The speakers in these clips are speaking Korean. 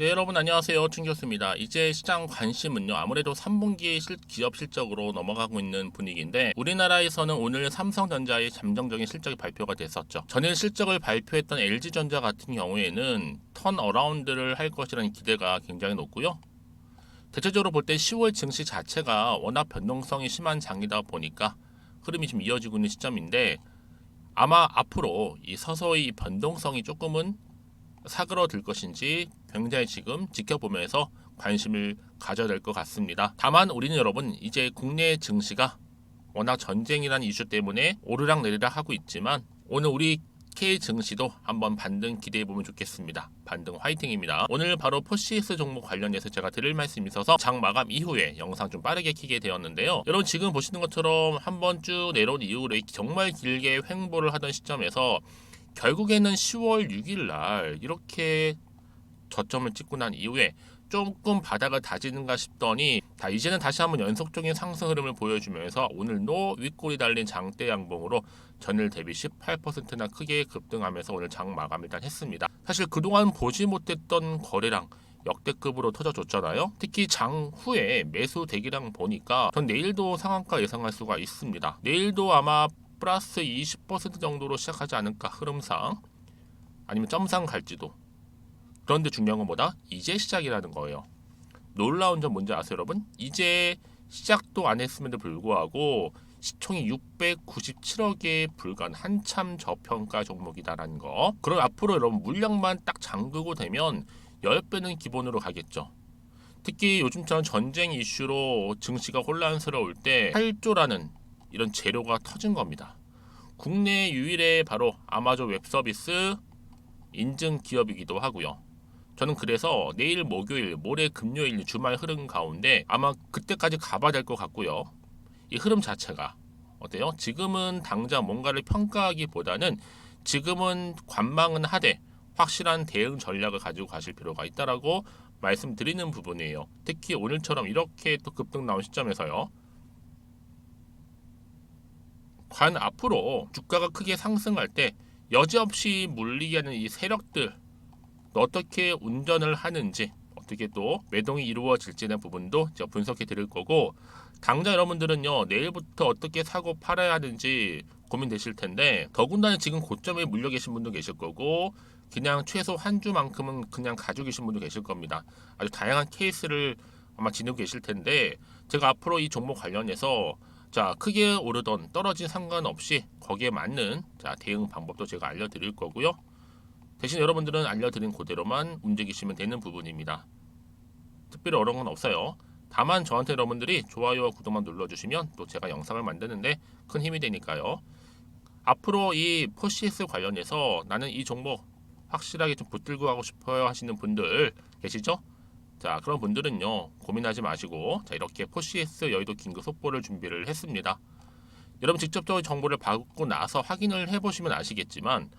네 여러분 안녕하세요 충교수입니다. 이제 시장 관심은요 아무래도 3분기 실, 기업 실적으로 넘어가고 있는 분위기인데 우리나라에서는 오늘 삼성전자의 잠정적인 실적이 발표가 됐었죠. 전일 실적을 발표했던 LG전자 같은 경우에는 턴 어라운드를 할 것이라는 기대가 굉장히 높고요. 대체적으로 볼 때 10월 증시 자체가 워낙 변동성이 심한 장이다 보니까 흐름이 좀 이어지고 있는 시점인데 아마 앞으로 이 서서히 이 변동성이 조금은 사그러들 것인지 굉장히 지금 지켜보면서 관심을 가져야 될 것 같습니다. 다만 우리는 여러분 이제 국내 증시가 워낙 전쟁이라는 이슈 때문에 오르락 내리락 하고 있지만 오늘 우리 K 증시도 한번 반등 기대해 보면 좋겠습니다. 반등 화이팅입니다. 오늘 바로 포시스 종목 관련해서 제가 드릴 말씀이 있어서 장 마감 이후에 영상 좀 빠르게 키게 되었는데요. 여러분 지금 보시는 것처럼 한번 쭉 내려온 이후로 정말 길게 횡보를 하던 시점에서 결국에는 10월 6일 날 이렇게 저점을 찍고 난 이후에 조금 바닥을 다지는가 싶더니 다 이제는 다시 한번 연속적인 상승 흐름을 보여주면서 오늘도 윗골이 달린 장대 양봉으로 전일 대비 18%나 크게 급등하면서 오늘 장 마감 일단 했습니다. 사실 그동안 보지 못했던 거래량 역대급으로 터져줬잖아요. 특히 장 후에 매수 대기량 보니까 전 내일도 상한가 예상할 수가 있습니다. 내일도 아마 플러스 20% 정도로 시작하지 않을까 흐름상 아니면 점상 갈지도 그런데 중요한 건 뭐다? 이제 시작이라는 거예요. 놀라운 점 뭔지 아세요, 여러분? 이제 시작도 안 했음에도 불구하고 시총이 697억에 불과한 한참 저평가 종목이다라는 거. 그럼 앞으로 여러분 물량만 딱 잠그고 되면 10배는 기본으로 가겠죠. 특히 요즘처럼 전쟁 이슈로 증시가 혼란스러울 때 8조라는 이런 재료가 터진 겁니다. 국내 유일의 바로 아마존 웹 서비스 인증 기업이기도 하고요. 저는 그래서 내일 목요일, 모레 금요일 주말 흐름 가운데 아마 그때까지 가봐야 될 것 같고요. 이 흐름 자체가 어때요? 지금은 당장 뭔가를 평가하기보다는 지금은 관망은 하되 확실한 대응 전략을 가지고 가실 필요가 있다라고 말씀드리는 부분이에요. 특히 오늘처럼 이렇게 또 급등 나온 시점에서요. 과연 앞으로 주가가 크게 상승할 때 여지없이 물리게 하는 이 세력들 어떻게 운전을 하는지 어떻게 또 매동이 이루어질지에 대한 부분도 제가 분석해 드릴 거고 당장 여러분들은요 내일부터 어떻게 사고 팔아야 하는지 고민되실 텐데 더군다나 지금 고점에 물려 계신 분도 계실 거고 그냥 최소 한 주만큼은 그냥 가지고 계신 분도 계실 겁니다. 아주 다양한 케이스를 아마 지니고 계실 텐데 제가 앞으로 이 종목 관련해서 자 크게 오르던 떨어진 상관없이 거기에 맞는 자 대응 방법도 제가 알려드릴 거고요 대신 여러분들은 알려드린 그대로만 움직이시면 되는 부분입니다. 특별히 어려운 건 없어요. 다만 저한테 여러분들이 좋아요와 구독만 눌러주시면 또 제가 영상을 만드는데 큰 힘이 되니까요. 앞으로 이 포시스 관련해서 나는 이 종목 확실하게 좀 붙들고 가고 싶어요 하시는 분들 계시죠? 자 그런 분들은요 고민하지 마시고 자 이렇게 포시스 여의도 긴급 속보를 준비를 했습니다. 여러분 직접적으로 정보를 받고 나서 확인을 해보시면 아시겠지만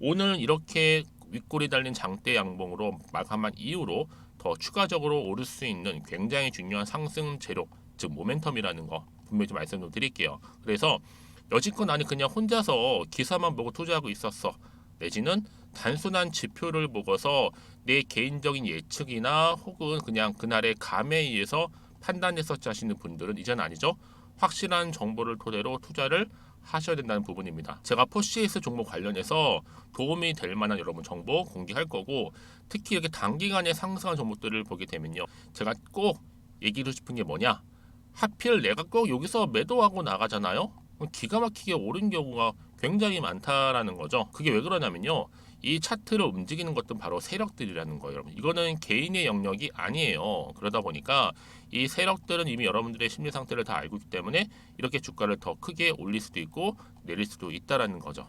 오늘 이렇게 윗골이 달린 장대 양봉으로 마감한 이후로 더 추가적으로 오를 수 있는 굉장히 중요한 상승 재료, 즉 모멘텀이라는 거 분명히 좀 말씀 좀 드릴게요. 그래서 여지껏 나는 그냥 혼자서 기사만 보고 투자하고 있었어. 내지는 단순한 지표를 보고서 내 개인적인 예측이나 혹은 그냥 그날의 감에 의해서 판단했었지 하시는 분들은 이제는 아니죠. 확실한 정보를 토대로 투자를 하셔야 된다는 부분입니다. 제가 포시에스 종목 관련해서 도움이 될 만한 여러분 정보 공개할 거고 특히 이렇게 단기간에 상승한 종목들을 보게 되면요. 제가 꼭 얘기를 싶은 게 뭐냐? 하필 내가 꼭 여기서 매도하고 나가잖아요. 기가 막히게 오른 경우가 굉장히 많다라는 거죠. 그게 왜 그러냐면요. 이 차트를 움직이는 것도 바로 세력들이라는 거예요, 여러분. 이거는 개인의 영역이 아니에요. 그러다 보니까 이 세력들은 이미 여러분들의 심리 상태를 다 알고 있기 때문에 이렇게 주가를 더 크게 올릴 수도 있고 내릴 수도 있다라는 거죠.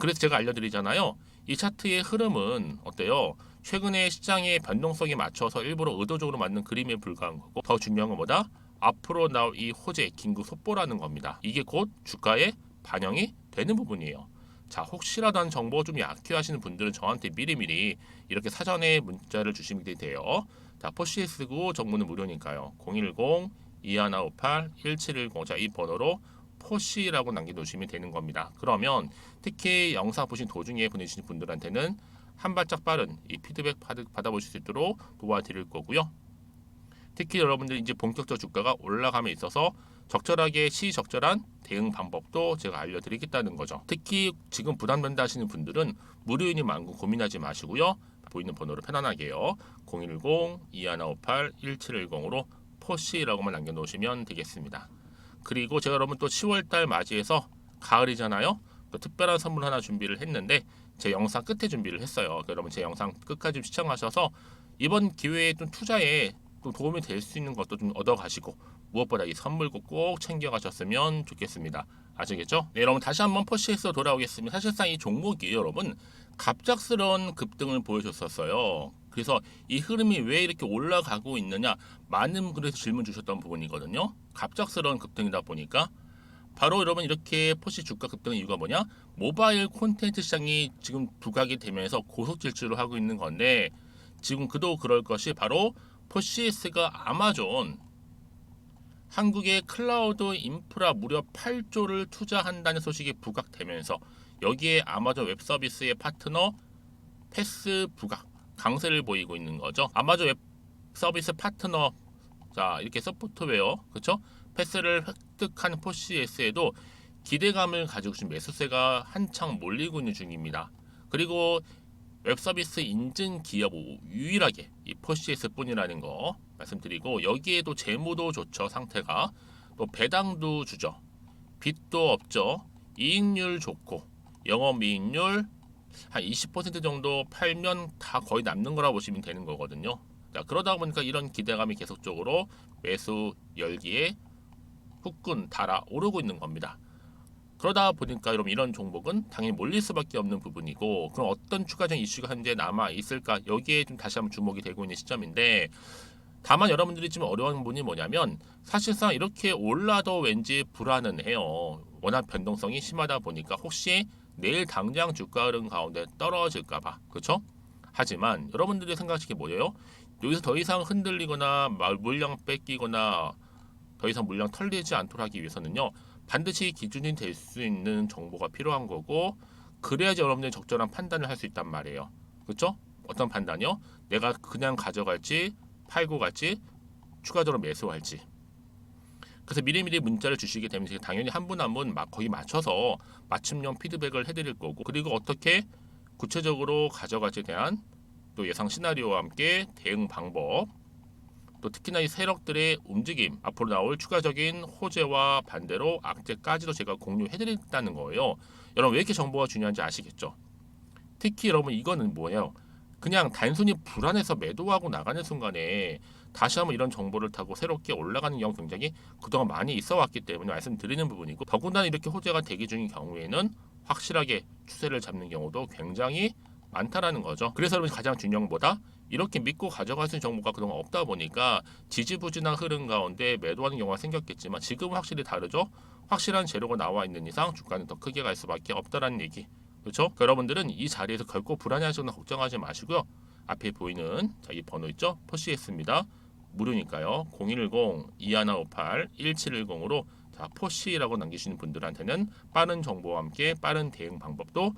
그래서 제가 알려드리잖아요. 이 차트의 흐름은 어때요? 최근에 시장의 변동성에 맞춰서 일부러 의도적으로 만든 그림에 불과한 거고 더 중요한 건 뭐다? 앞으로 나올 이 호재 긴급 속보라는 겁니다. 이게 곧 주가에 반영이 되는 부분이에요. 자 혹시라도 한 정보 좀 약해 하시는 분들은 저한테 미리미리 이렇게 사전에 문자를 주시면 돼요. 자 포시스고 정보는 무료니까요. 010 2158 1710 자이 번호로 포시라고 남겨놓으시면 되는 겁니다. 그러면 특히 영상 보신 도중에 보내주신 분들한테는 한 발짝 빠른 이 피드백 받- 받아보실 수 있도록 도와드릴 거고요. 특히 여러분들이 이제 본격적 주가가 올라감에 있어서 적절하게 시적절한 대응 방법도 제가 알려드리겠다는 거죠. 특히 지금 부담된다 하시는 분들은 무료인이 많고 고민하지 마시고요. 보이는 번호로 편안하게요. 010-2158-1710으로 포시라고만 남겨놓으시면 되겠습니다. 그리고 제가 여러분 또 10월달 맞이해서 가을이잖아요. 또 특별한 선물 하나 준비를 했는데 제 영상 끝에 준비를 했어요. 그러니까 여러분 제 영상 끝까지 좀 시청하셔서 이번 기회에 좀 투자에 또 도움이 될 수 있는 것도 좀 얻어가시고 무엇보다 이 선물도 꼭 챙겨가셨으면 좋겠습니다. 아시겠죠? 네, 여러분 다시 한번 퍼시에서 돌아오겠습니다. 사실상 이 종목이 여러분 갑작스러운 급등을 보여줬었어요. 그래서 이 흐름이 왜 이렇게 올라가고 있느냐 많은 그래서 질문 주셨던 부분이거든요. 갑작스러운 급등이다 보니까 바로 여러분 이렇게 포시 주가 급등 이유가 뭐냐? 모바일 콘텐츠 시장이 지금 부각이 되면서 고속 질주를 하고 있는 건데 지금 그도 그럴 것이 바로 포시스가 아마존 한국의 클라우드 인프라 무려 8조를 투자한다는 소식이 부각되면서 여기에 아마존 웹 서비스의 파트너 패스 부각 강세를 보이고 있는 거죠. 아마존 웹 서비스 파트너 자 이렇게 서포트웨어 그렇죠? 패스를 획득한 포시스에도 기대감을 가지고 지금 매수세가 한창 몰리고 있는 중입니다. 그리고 웹 서비스 인증 기업 유일하게 이 포시에스 뿐이라는 거 말씀드리고 여기에도 재무도 좋죠 상태가. 또 배당도 주죠. 빚도 없죠. 이익률 좋고 영업이익률 한 20% 정도 팔면 다 거의 남는 거라 보시면 되는 거거든요. 자 그러다 보니까 이런 기대감이 계속적으로 매수 열기에 후끈 달아 오르고 있는 겁니다 그러다 보니까 여러분 이런 종목은 당연히 몰릴 수밖에 없는 부분이고 그럼 어떤 추가적인 이슈가 현재 남아 있을까 여기에 좀 다시 한번 주목이 되고 있는 시점인데 다만 여러분들이 지금 어려운 부분이 뭐냐면 사실상 이렇게 올라도 왠지 불안은 해요 워낙 변동성이 심하다 보니까 혹시 내일 당장 주가 흐름 가운데 떨어질까봐 그렇죠? 하지만 여러분들이 생각하시기 뭐예요? 여기서 더 이상 흔들리거나 말- 물량 뺏기거나 더 이상 물량 털리지 않도록 하기 위해서는요 반드시 기준이 될 수 있는 정보가 필요한 거고 그래야지 여러분들이 적절한 판단을 할 수 있단 말이에요. 그렇죠? 어떤 판단이요? 내가 그냥 가져갈지 팔고 갈지 추가적으로 매수할지. 그래서 미리미리 문자를 주시게 되면 당연히 한 분 한분막 거기 맞춰서 맞춤형 피드백을 해드릴 거고 그리고 어떻게 구체적으로 가져갈지에 대한 또 예상 시나리오와 함께 대응 방법 또 특히나 이 세력들의 움직임 앞으로 나올 추가적인 호재와 반대로 악재까지도 제가 공유해드린다는 거예요. 여러분 왜 이렇게 정보가 중요한지 아시겠죠? 특히 여러분 이거는 뭐예요? 그냥 단순히 불안해서 매도하고 나가는 순간에 다시 한번 이런 정보를 타고 새롭게 올라가는 경우 굉장히 그동안 많이 있어 왔기 때문에 말씀드리는 부분이고 더군다나 이렇게 호재가 대기 중인 경우에는 확실하게 추세를 잡는 경우도 굉장히 많다라는 거죠. 그래서 여러분 가장 중요한 것보다 이렇게 믿고 있는 정보가 그동안 없다 보니까 지지부진한 흐름 가운데 매도하는 경우가 생겼겠지만 지금은 확실히 다르죠. 확실한 재료가 나와 있는 이상 주가는 더 크게 갈 수밖에 없다라는 얘기. 그렇죠? 여러분들은 이 자리에서 결코 불안해하시거나 걱정하지 마시고요. 앞에 보이는 자, 이 번호 있죠? 포시했습니다. 무료니까요. 010-2158-1710으로 자, 포시라고 남기시는 분들한테는 빠른 정보와 함께 빠른 대응 방법도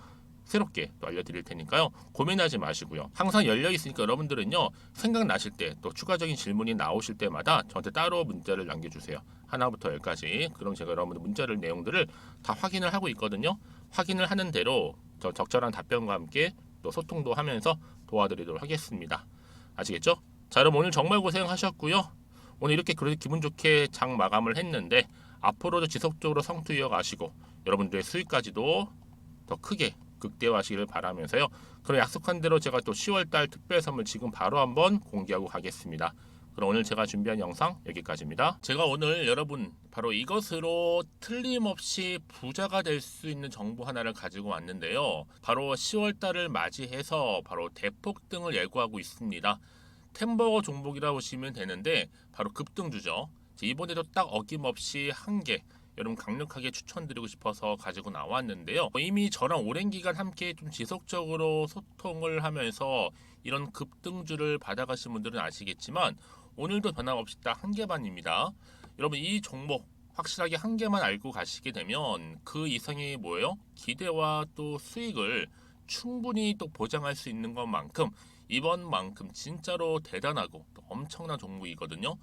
새롭게 또 알려드릴 테니까요. 고민하지 마시고요. 항상 열려 있으니까 여러분들은요 생각나실 때 또 추가적인 질문이 나오실 때마다 저한테 따로 문자를 남겨주세요. 하나부터 열까지. 그럼 제가 여러분들 문자를 내용들을 다 확인을 하고 있거든요. 확인을 하는 대로 저 적절한 답변과 함께 또 소통도 하면서 도와드리도록 하겠습니다. 아시겠죠? 자, 여러분 오늘 정말 고생하셨고요. 오늘 이렇게 그래도 기분 좋게 장 마감을 했는데 앞으로도 지속적으로 성투 이어가시고 여러분들의 수익까지도 더 크게 극대화하시기를 바라면서요. 그럼 약속한 대로 제가 또 10월달 특별 선물 지금 바로 한번 공개하고 가겠습니다. 그럼 오늘 제가 준비한 영상 여기까지입니다. 제가 오늘 여러분 바로 이것으로 틀림없이 부자가 될 수 있는 정보 하나를 가지고 왔는데요. 바로 10월달을 맞이해서 바로 대폭등을 예고하고 있습니다. 템버거 종목이라 보시면 되는데 바로 급등주죠. 이번에도 딱 어김없이 한 개 여러분 강력하게 추천드리고 싶어서 가지고 나왔는데요. 이미 저랑 오랜 기간 함께 좀 지속적으로 소통을 하면서 이런 급등주를 받아가신 분들은 아시겠지만 오늘도 변함없이 딱 한 개만입니다. 여러분 이 종목 확실하게 한 개만 알고 가시게 되면 그 이상이 뭐예요? 기대와 또 수익을 충분히 또 보장할 수 있는 것만큼 이번만큼 진짜로 대단하고 또 엄청난 종목이거든요.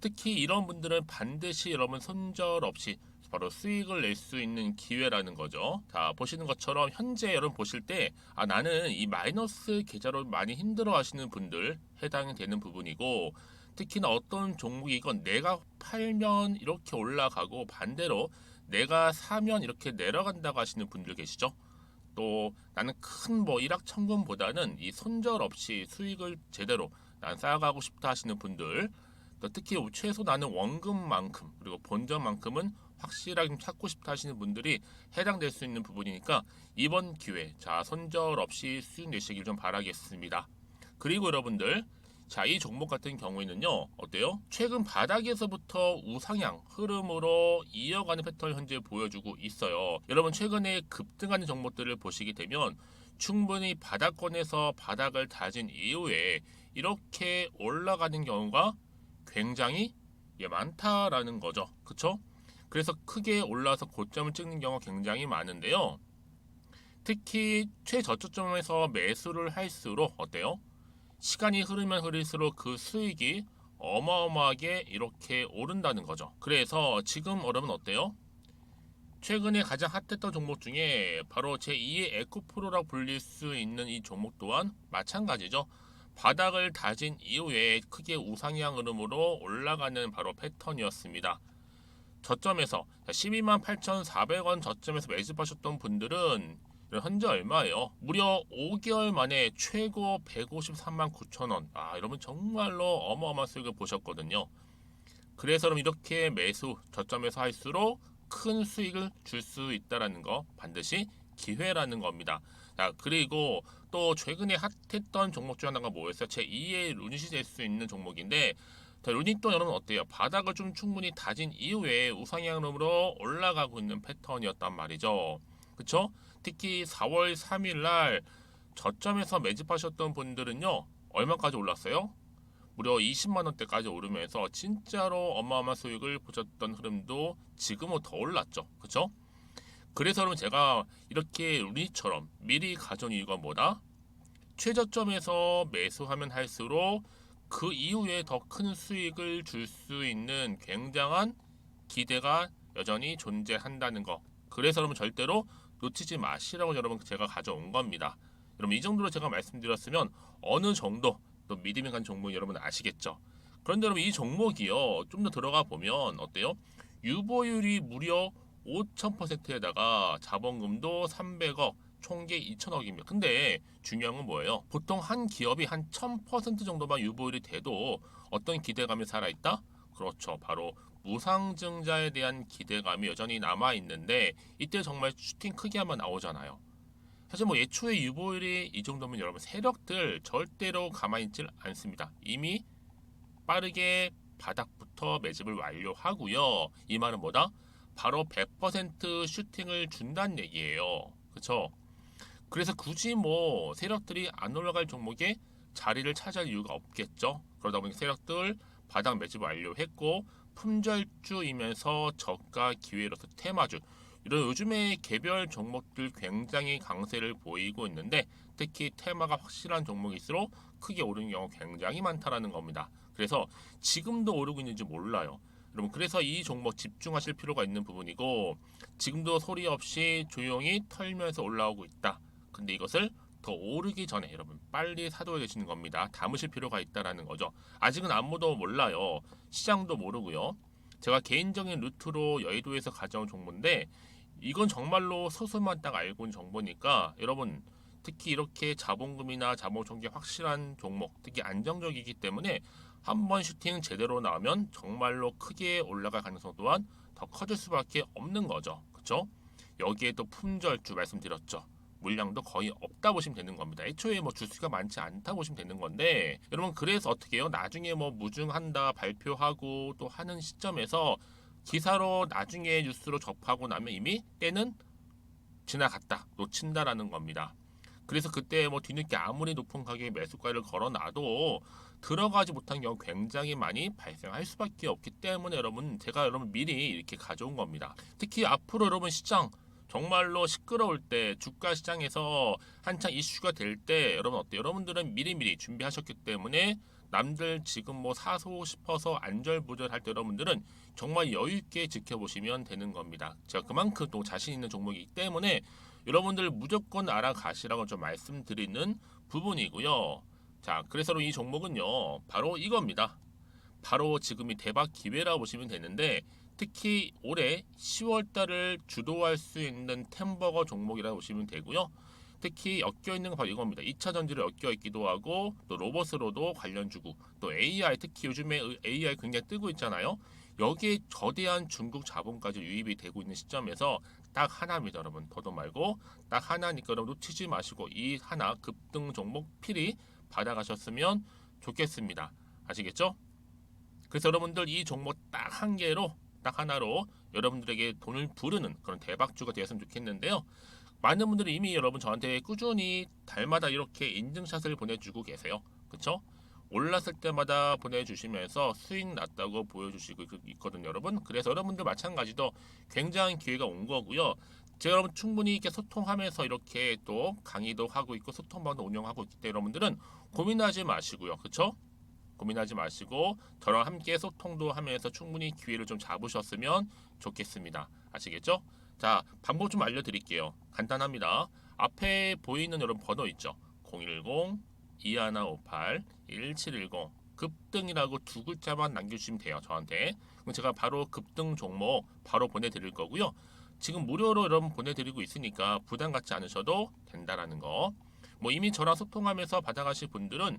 특히 이런 분들은 반드시 여러분 손절 없이 바로 수익을 낼 수 있는 기회라는 거죠. 자, 보시는 것처럼 현재 여러분 보실 때, 아, 나는 이 마이너스 계좌로 많이 힘들어 하시는 분들 해당이 되는 부분이고, 특히나 어떤 종목이건 내가 팔면 이렇게 올라가고 반대로 내가 사면 이렇게 내려간다고 하시는 분들 계시죠? 또 나는 큰 뭐 일확천금보다는 이 손절 없이 수익을 제대로 난 쌓아가고 싶다 하시는 분들 또 특히 최소 나는 원금만큼 그리고 본전만큼은 확실하게 좀 찾고 싶다 하시는 분들이 해당될 수 있는 부분이니까 이번 기회 자 손절 없이 수익 내시길 좀 바라겠습니다. 그리고 여러분들 자, 이 종목 같은 경우에는요, 어때요? 최근 바닥에서부터 우상향 흐름으로 이어가는 패턴을 현재 보여주고 있어요. 여러분, 최근에 급등하는 종목들을 보시게 되면 충분히 바닥권에서 바닥을 다진 이후에 이렇게 올라가는 경우가 굉장히 예, 많다라는 거죠. 그쵸? 그래서 크게 올라서 고점을 찍는 경우가 굉장히 많은데요. 특히 최저점에서 매수를 할수록 어때요? 시간이 흐르면 흐를수록 그 수익이 어마어마하게 이렇게 오른다는 거죠. 그래서 지금 여러분 어때요? 최근에 가장 핫했던 종목 중에 바로 제2의 에코프로라고 불릴 수 있는 이 종목 또한 마찬가지죠. 바닥을 다진 이후에 크게 우상향 흐름으로 올라가는 바로 패턴이었습니다. 저점에서 12만 8,400원 저점에서 매집하셨던 분들은 현재 얼마예요? 무려 5개월 만에 최고 153만 9천 원. 아, 여러분 정말로 어마어마한 수익을 보셨거든요. 그래서 여러분 이렇게 매수 저점에서 할수록 큰 수익을 줄 수 있다라는 거 반드시 기회라는 겁니다. 자, 그리고 또 최근에 핫했던 종목 중 하나가 뭐였어요? 제 2의 루닛이 될 수 있는 종목인데 자, 루닛도 여러분 어때요? 바닥을 좀 충분히 다진 이후에 우상향으로 올라가고 있는 패턴이었단 말이죠. 그쵸? 특히 4월 3일 날 저점에서 매집하셨던 분들은요. 얼마까지 올랐어요? 무려 20만 원대까지 오르면서 진짜로 어마어마한 수익을 보셨던 흐름도 지금은 더 올랐죠. 그쵸? 그래서 여러분 제가 이렇게 루니처럼 미리 가져온 이유가 뭐다? 최저점에서 매수하면 할수록 그 이후에 더 큰 수익을 줄 수 있는 굉장한 기대가 여전히 존재한다는 거. 그래서 여러분 절대로 놓치지 마시라고 여러분 제가 가져온 겁니다. 여러분 이 정도로 제가 말씀드렸으면 어느 정도 또 믿음이 간 종목 여러분 아시겠죠? 그런데 여러분 이 종목이요 좀 더 들어가 보면 어때요? 유보율이 무려 5,000%에다가 자본금도 300억 총계 2천억입니다. 근데 중요한 건 뭐예요? 보통 한 기업이 한 1000% 정도만 유보율이 돼도 어떤 기대감이 살아있다? 그렇죠. 바로 무상증자에 대한 기대감이 여전히 남아 있는데 이때 정말 슈팅 크게 하면 나오잖아요. 사실 뭐 예초에 유보율이 이 정도면 여러분 세력들 절대로 가만히 있질 않습니다. 이미 빠르게 바닥부터 매집을 완료하고요. 이 말은 뭐다? 바로 100% 슈팅을 준다는 얘기예요. 그렇죠? 그래서 굳이 뭐 세력들이 안 올라갈 종목에 자리를 차지할 이유가 없겠죠. 그러다 보니 세력들 바닥 매집 완료했고 품절주이면서 저가 기회로서 테마주 이런 요즘에 개별 종목들 굉장히 강세를 보이고 있는데 특히 테마가 확실한 종목일수록 크게 오르는 경우 굉장히 많다라는 겁니다. 그래서 지금도 오르고 있는지 몰라요. 여러분 그래서 이 종목 집중하실 필요가 있는 부분이고 지금도 소리 없이 조용히 털면서 올라오고 있다. 근데 이것을 더 오르기 전에 여러분 빨리 사둬야 되시는 겁니다. 담으실 필요가 있다라는 거죠. 아직은 아무도 몰라요. 시장도 모르고요. 제가 개인적인 루트로 여의도에서 가져온 정보인데 이건 정말로 소수만 딱 알고 있는 정보니까 여러분 특히 이렇게 자본금이나 자본 총계 확실한 종목 특히 안정적이기 때문에 한 번 슈팅 제대로 나오면 정말로 크게 올라갈 가능성 또한 더 커질 수밖에 없는 거죠. 그렇죠? 여기에 또 품절주 말씀드렸죠. 물량도 거의 없다 보시면 되는 겁니다. 애초에 뭐 주수가 많지 않다 보시면 되는 건데 여러분 그래서 어떻게 해요? 나중에 뭐 무증한다 발표하고 또 하는 시점에서 기사로 나중에 뉴스로 접하고 나면 이미 때는 지나갔다 놓친다라는 겁니다. 그래서 그때 뭐 뒤늦게 아무리 높은 가격에 매수가를 걸어놔도 들어가지 못한 경우 굉장히 많이 발생할 수밖에 없기 때문에 여러분 제가 여러분 미리 이렇게 가져온 겁니다. 특히 앞으로 여러분 시장 정말로 시끄러울 때 주가 시장에서 한창 이슈가 될 때 여러분 어때요? 여러분들은 미리미리 준비하셨기 때문에 남들 지금 뭐 사소 싶어서 안절부절할 때 여러분들은 정말 여유 있게 지켜보시면 되는 겁니다. 제가 그만큼 또 자신 있는 종목이기 때문에 여러분들 무조건 알아가시라고 좀 말씀드리는 부분이고요. 자, 그래서 이 종목은요, 바로 이겁니다. 바로 지금이 대박 기회라 보시면 되는데 특히 올해 10월 달을 주도할 수 있는 템버거 종목이라고 보시면 되고요. 특히 엮여 있는 건 바로 이겁니다. 2차 전지를 엮여 있기도 하고 또 로봇으로도 관련 주고 또 AI 특히 요즘에 AI 굉장히 뜨고 있잖아요. 여기에 저대한 중국 자본까지 유입이 되고 있는 시점에서 딱 하나입니다, 여러분. 더도 말고 딱 하나니까 여러분 놓치지 마시고 이 하나 급등 종목 필히 받아가셨으면 좋겠습니다. 아시겠죠? 그래서 여러분들 이 종목 딱 한 개로 딱 하나로 여러분들에게 돈을 부르는 그런 대박주가 되었으면 좋겠는데요. 많은 분들이 이미 여러분 저한테 꾸준히 달마다 이렇게 인증샷을 보내주고 계세요. 그쵸? 올랐을 때마다 보내주시면서 수익 났다고 보여주시고 있거든요, 여러분. 그래서 여러분들 마찬가지도 굉장한 기회가 온 거고요. 제가 여러분 충분히 이렇게 소통하면서 이렇게 또 강의도 하고 있고 소통방도 운영하고 있기 때문에 여러분들은 고민하지 마시고요. 그쵸? 고민하지 마시고 저랑 함께 소통도 하면서 충분히 기회를 좀 잡으셨으면 좋겠습니다. 아시겠죠? 자, 방법 좀 알려드릴게요. 간단합니다. 앞에 보이는 여러분 번호 있죠? 010 2158 1710 급등이라고 두 글자만 남겨주시면 돼요. 저한테. 그럼 제가 바로 급등 종목 바로 보내드릴 거고요. 지금 무료로 여러분 보내드리고 있으니까 부담 갖지 않으셔도 된다라는 거. 뭐 이미 저랑 소통하면서 받아가실 분들은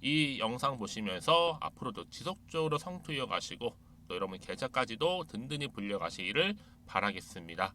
이 영상 보시면서 앞으로도 지속적으로 성투 이어가시고 또 여러분 계좌까지도 든든히 불려 가시기를 바라겠습니다.